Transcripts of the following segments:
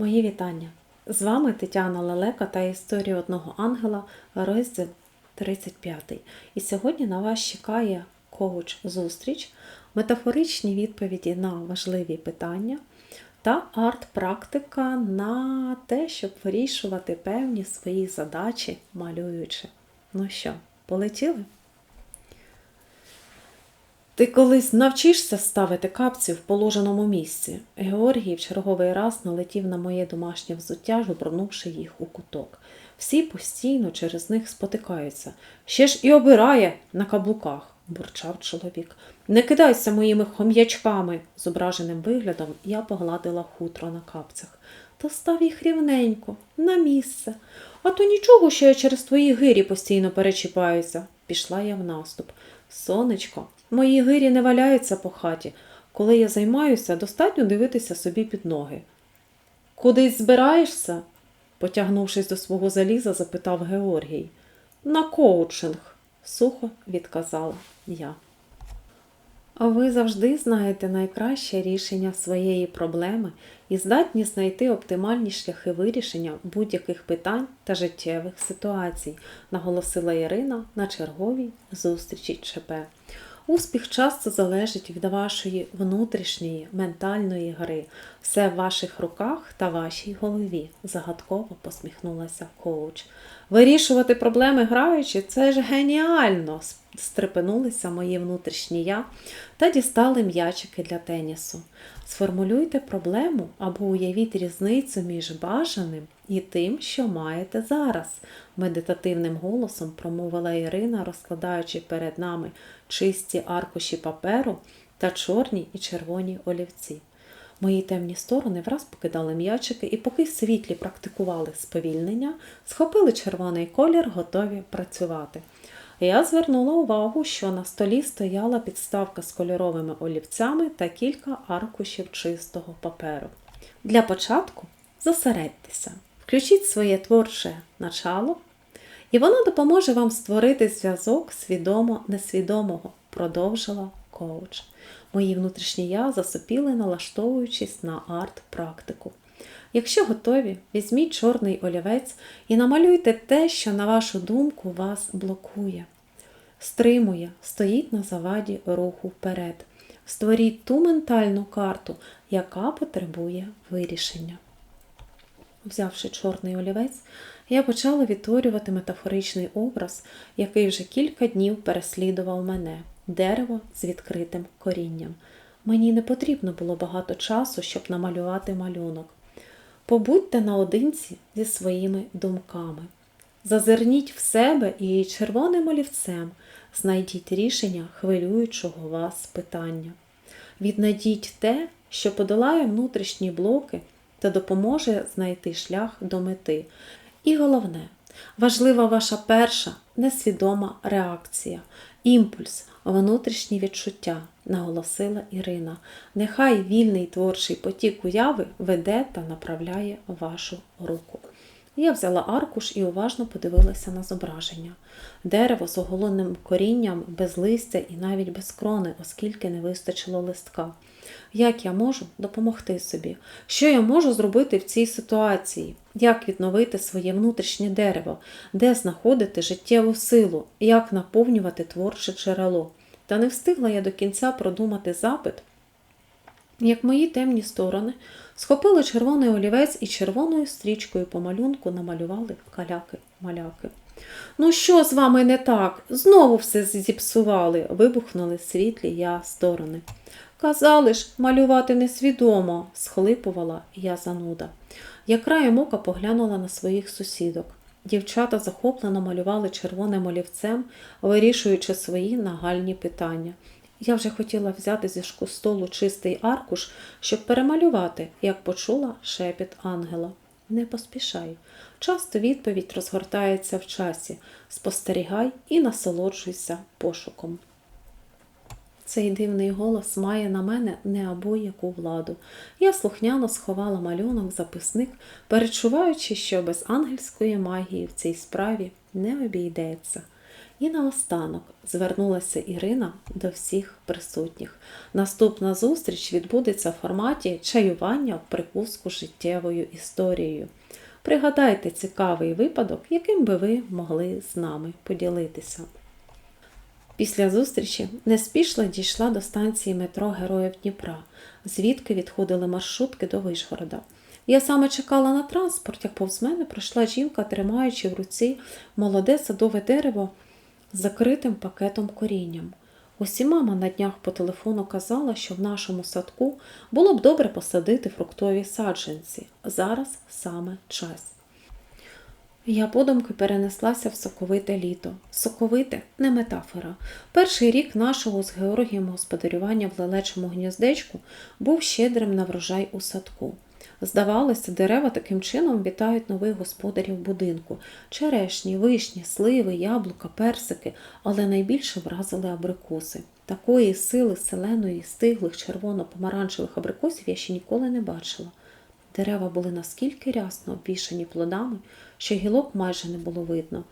Мої вітання! З вами Тетяна Лелека та історія одного ангела, розділ 35. І сьогодні на вас чекає коуч-зустріч, метафоричні відповіді на важливі питання та арт-практика на те, щоб вирішувати певні свої задачі, малюючи. Ну що, полетіли? Ти колись навчишся ставити капці в положеному місці. Георгій в черговий раз налетів на моє домашнє взуття, жбурнувши їх у куток. Всі постійно через них спотикаються. Ще ж і обирає на каблуках, бурчав чоловік. Не кидайся моїми хом'ячками. Зображеним виглядом я погладила хутро на капцях. Та став їх рівненько, на місце. А то нічого, що я через твої гирі постійно перечіпаюся. Пішла я в наступ. Сонечко, мої гирі не валяються по хаті. Коли я займаюся, достатньо дивитися собі під ноги. Кудись збираєшся? потягнувшись до свого заліза, запитав Георгій. На коучинг, сухо відказала я. А ви завжди знаєте найкраще рішення своєї проблеми і здатні знайти оптимальні шляхи вирішення будь-яких питань та життєвих ситуацій, наголосила Ірина на черговій зустрічі ЧП. Успіх часто залежить від вашої внутрішньої ментальної гри. Все в ваших руках та вашій голові, загадково посміхнулася коуч. Вирішувати проблеми граючи це ж геніально! стрепенулися мої внутрішні я та дістали м'ячики для тенісу. Сформулюйте проблему або уявіть різницю між бажаним і тим, що маєте зараз, медитативним голосом промовила Ірина, розкладаючи перед нами чисті аркуші паперу та чорні і червоні олівці. Мої темні сторони враз покидали м'ячики і, поки світлі практикували сповільнення, схопили червоний колір, готові працювати. Я звернула увагу, що на столі стояла підставка з кольоровими олівцями та кілька аркушів чистого паперу. Для початку зосередьтеся, включіть своє творче начало, і воно допоможе вам створити зв'язок свідомо-несвідомого, продовжила коуч. Мої внутрішні я засопіли, налаштовуючись на арт-практику. Якщо готові, візьміть чорний олівець і намалюйте те, що, на вашу думку, вас блокує. Стримує, стоїть на заваді руху вперед. Створіть ту ментальну карту, яка потребує вирішення. Взявши чорний олівець, я почала відтворювати метафоричний образ, який вже кілька днів переслідував мене дерево з відкритим корінням. Мені не потрібно було багато часу, щоб намалювати малюнок. Побудьте наодинці зі своїми думками. Зазирніть в себе і червоним олівцем знайдіть рішення хвилюючого вас питання. Віднайдіть те, що подолає внутрішні блоки та допоможе знайти шлях до мети. І головне, важлива ваша перша несвідома реакція, імпульс, внутрішні відчуття, наголосила Ірина. Нехай вільний творчий потік уяви веде та направляє вашу руку. Я взяла аркуш і уважно подивилася на зображення. Дерево з оголеним корінням, без листя і навіть без крони, оскільки не вистачило листка. Як я можу допомогти собі? Що я можу зробити в цій ситуації? Як відновити своє внутрішнє дерево, де знаходити життєву силу, як наповнювати творче джерело? Та не встигла я до кінця продумати запит, як мої темні сторони схопили червоний олівець і червоною стрічкою по малюнку намалювали каляки-маляки. Ну, що з вами не так? Знову все зіпсували, вибухнули світлі я сторони. Казали ж, малювати несвідомо, схлипувала я зануда. Я краєм ока поглянула на своїх сусідок. Дівчата захоплено малювали червоним олівцем, вирішуючи свої нагальні питання. Я вже хотіла взяти зі столу чистий аркуш, щоб перемалювати, як почула шепіт ангела. Не поспішай. Часто відповідь розгортається в часі. Спостерігай і насолоджуйся пошуком. Цей дивний голос має на мене неабияку владу. Я слухняно сховала малюнок записник, перечуваючи, що без ангельської магії в цій справі не обійдеться. І наостанок звернулася Ірина до всіх присутніх. Наступна зустріч відбудеться в форматі чаювання в припуску життєвою історією. Пригадайте цікавий випадок, яким би ви могли з нами поділитися. Після зустрічі неспішно дійшла до станції метро Героїв Дніпра, звідки відходили маршрутки до Вишгорода. Я саме чекала на транспорт, як повз мене пройшла жінка, тримаючи в руці молоде садове дерево закритим пакетом корінням. Усі мама на днях по телефону казала, що в нашому садку було б добре посадити фруктові саджанці. Зараз саме час. Я подумки перенеслася в соковите літо. Соковите не метафора. Перший рік нашого з Георгієм господарювання в лелечому гніздечку був щедрим на врожай у садку. Здавалося, дерева таким чином вітають нових господарів будинку: черешні, вишні, сливи, яблука, персики, але найбільше вразили абрикоси. Такої сили селеної, стиглих червоно-помаранчевих абрикосів я ще ніколи не бачила. Дерева були наскільки рясно обвішані плодами, що гілок майже не було видно.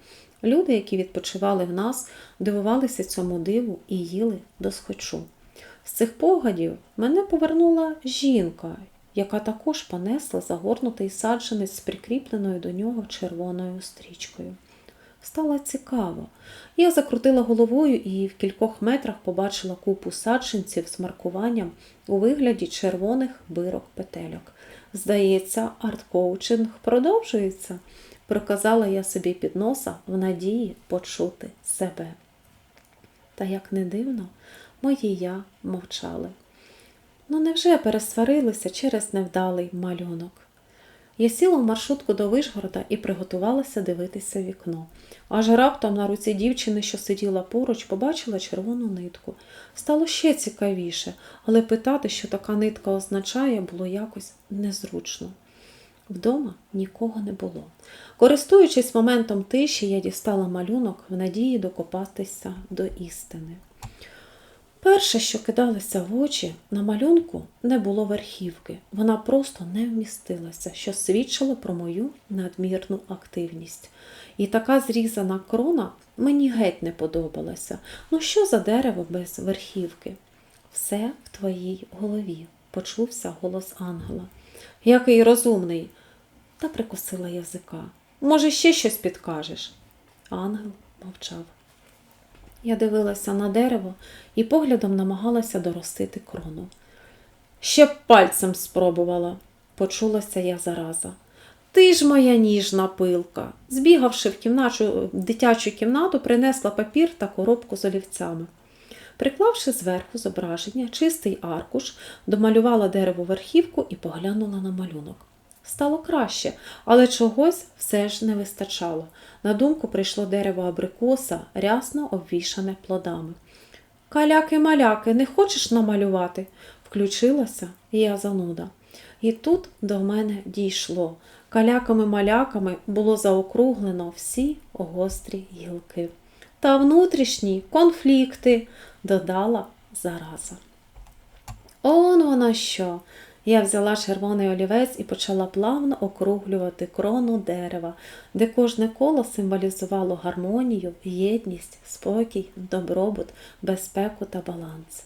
Люди, які відпочивали в нас, дивувалися цьому диву і їли досхочу. З цих погадів мене повернула жінка, яка також понесла загорнутий саджанець з прикріпленою до нього червоною стрічкою. Стало цікаво. Я закрутила головою і в кількох метрах побачила купу саджанців з маркуванням у вигляді червоних бирок петельок. Здається, арт-коучинг продовжується, проказала я собі під носа в надії почути себе. Та як не дивно, мої я мовчали. Ну невже пересварилися через невдалий малюнок? Я сіла в маршрутку до Вишгорода і приготувалася дивитися вікно. Аж раптом на руці дівчини, що сиділа поруч, побачила червону нитку. Стало ще цікавіше, але питати, що така нитка означає, було якось незручно. Вдома нікого не було. Користуючись моментом тиші, я дістала малюнок в надії докопатися до істини. Перше, що кидалося в очі, на малюнку не було верхівки. Вона просто не вмістилася, що свідчило про мою надмірну активність. І така зрізана крона мені геть не подобалася. Ну що за дерево без верхівки? Все в твоїй голові, почувся голос ангела. Який розумний, та прикусила язика. Може, ще щось підкажеш? Ангел мовчав. Я дивилася на дерево і поглядом намагалася доростити крону. Ще пальцем спробувала, почулася я зараза. Ти ж моя ніжна пилка. Збігавши в кімначу, дитячу кімнату, принесла папір та коробку з олівцями. Приклавши зверху зображення, чистий аркуш, домалювала дерево верхівку і поглянула на малюнок. Стало краще, але чогось все ж не вистачало. На думку прийшло дерево абрикоса, рясно обвішане плодами. Каляки-маляки, не хочеш намалювати? Включилася я зануда. І тут до мене дійшло. Каляками-маляками було заокруглено всі гострі гілки. Та внутрішні конфлікти, додала зараза. Он воно що! Я взяла червоний олівець і почала плавно округлювати крону дерева, де кожне коло символізувало гармонію, єдність, спокій, добробут, безпеку та баланс.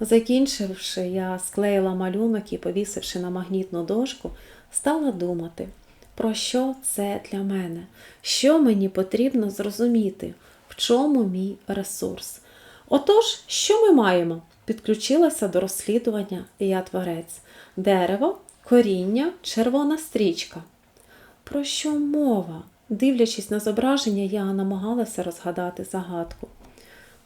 Закінчивши, я склеїла малюнок і, повісивши на магнітну дошку, стала думати, про що це для мене, що мені потрібно зрозуміти, в чому мій ресурс. Отож, що ми маємо? Підключилася до розслідування я творець. Дерево, коріння, червона стрічка. Про що мова? Дивлячись на зображення, я намагалася розгадати загадку.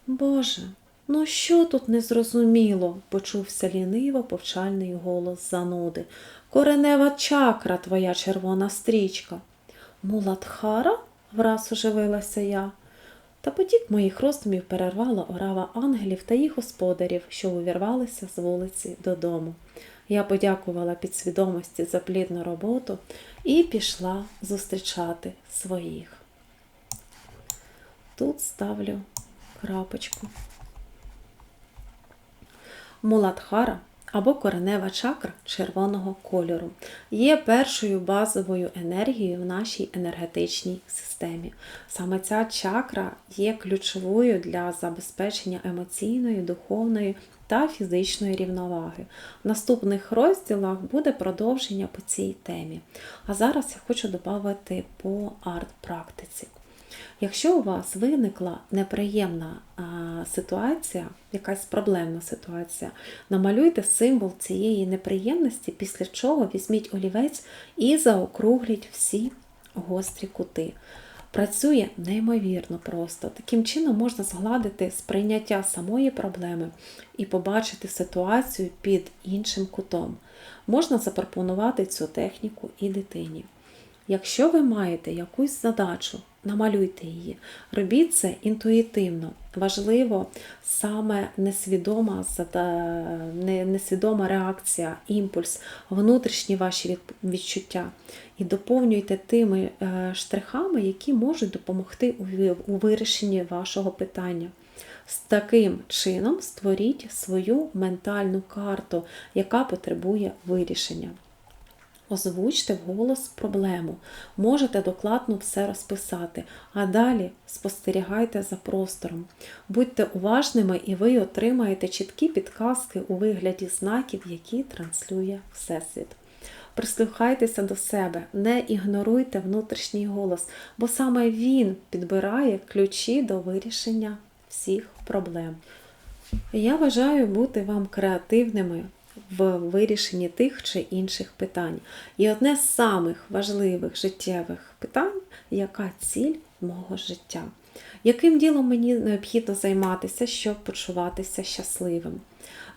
Боже, ну що тут незрозуміло? почувся ліниво повчальний голос зануди. Коренева чакра, твоя червона стрічка. Муладхара? враз оживилася я. Та потік моїх роздумів перервала орава ангелів та їх господарів, що увірвалися з вулиці додому. Я подякувала підсвідомості за плідну роботу і пішла зустрічати своїх. Тут ставлю крапочку. Муладхара або коренева чакра червоного кольору. Є першою базовою енергією в нашій енергетичній системі. Саме ця чакра є ключовою для забезпечення емоційної, духовної та фізичної рівноваги. В наступних розділах буде продовження по цій темі. А зараз я хочу додати по арт-практиці. Якщо у вас виникла неприємна ситуація, якась проблемна ситуація, намалюйте символ цієї неприємності, після чого візьміть олівець і заокругліть всі гострі кути. Працює неймовірно просто. Таким чином можна згладити сприйняття самої проблеми і побачити ситуацію під іншим кутом. Можна запропонувати цю техніку і дитині. Якщо ви маєте якусь задачу, намалюйте її. Робіть це інтуїтивно. Важливо саме несвідома, несвідома реакція, імпульс, внутрішні ваші відчуття. І доповнюйте тими е, штрихами, які можуть допомогти у вирішенні вашого питання. З таким чином створіть свою ментальну карту, яка потребує вирішення. Озвучте вголос проблему, можете докладно все розписати, а далі спостерігайте за простором. Будьте уважними і ви отримаєте чіткі підказки у вигляді знаків, які транслює Всесвіт. Прислухайтеся до себе, не ігноруйте внутрішній голос, бо саме він підбирає ключі до вирішення всіх проблем. Я бажаю бути вам креативними в вирішенні тих чи інших питань. І одне з самих важливих життєвих питань яка ціль мого життя? Яким ділом мені необхідно займатися, щоб почуватися щасливим,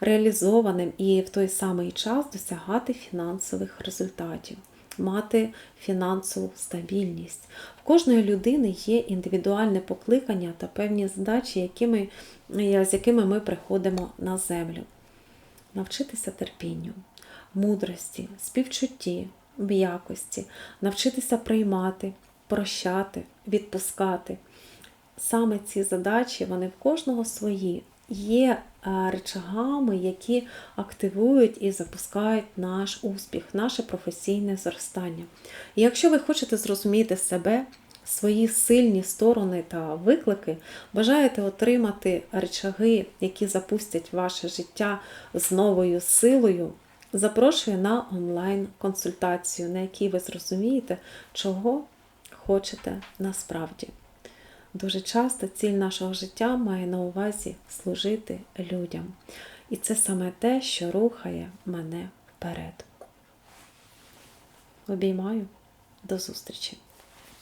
реалізованим і в той самий час досягати фінансових результатів, мати фінансову стабільність. В кожної людини є індивідуальне покликання та певні задачі, якими, з якими ми приходимо на землю навчитися терпінню, мудрості, співчутті, м'якості, навчитися приймати, прощати, відпускати. Саме ці задачі, вони в кожного свої, є речагами, які активують і запускають наш успіх, наше професійне зростання. І якщо ви хочете зрозуміти себе, свої сильні сторони та виклики, бажаєте отримати речаги, які запустять ваше життя з новою силою, запрошую на онлайн-консультацію, на якій ви зрозумієте, чого хочете насправді. Дуже часто ціль нашого життя має на увазі служити людям. І це саме те, що рухає мене вперед. Обіймаю, до зустрічі!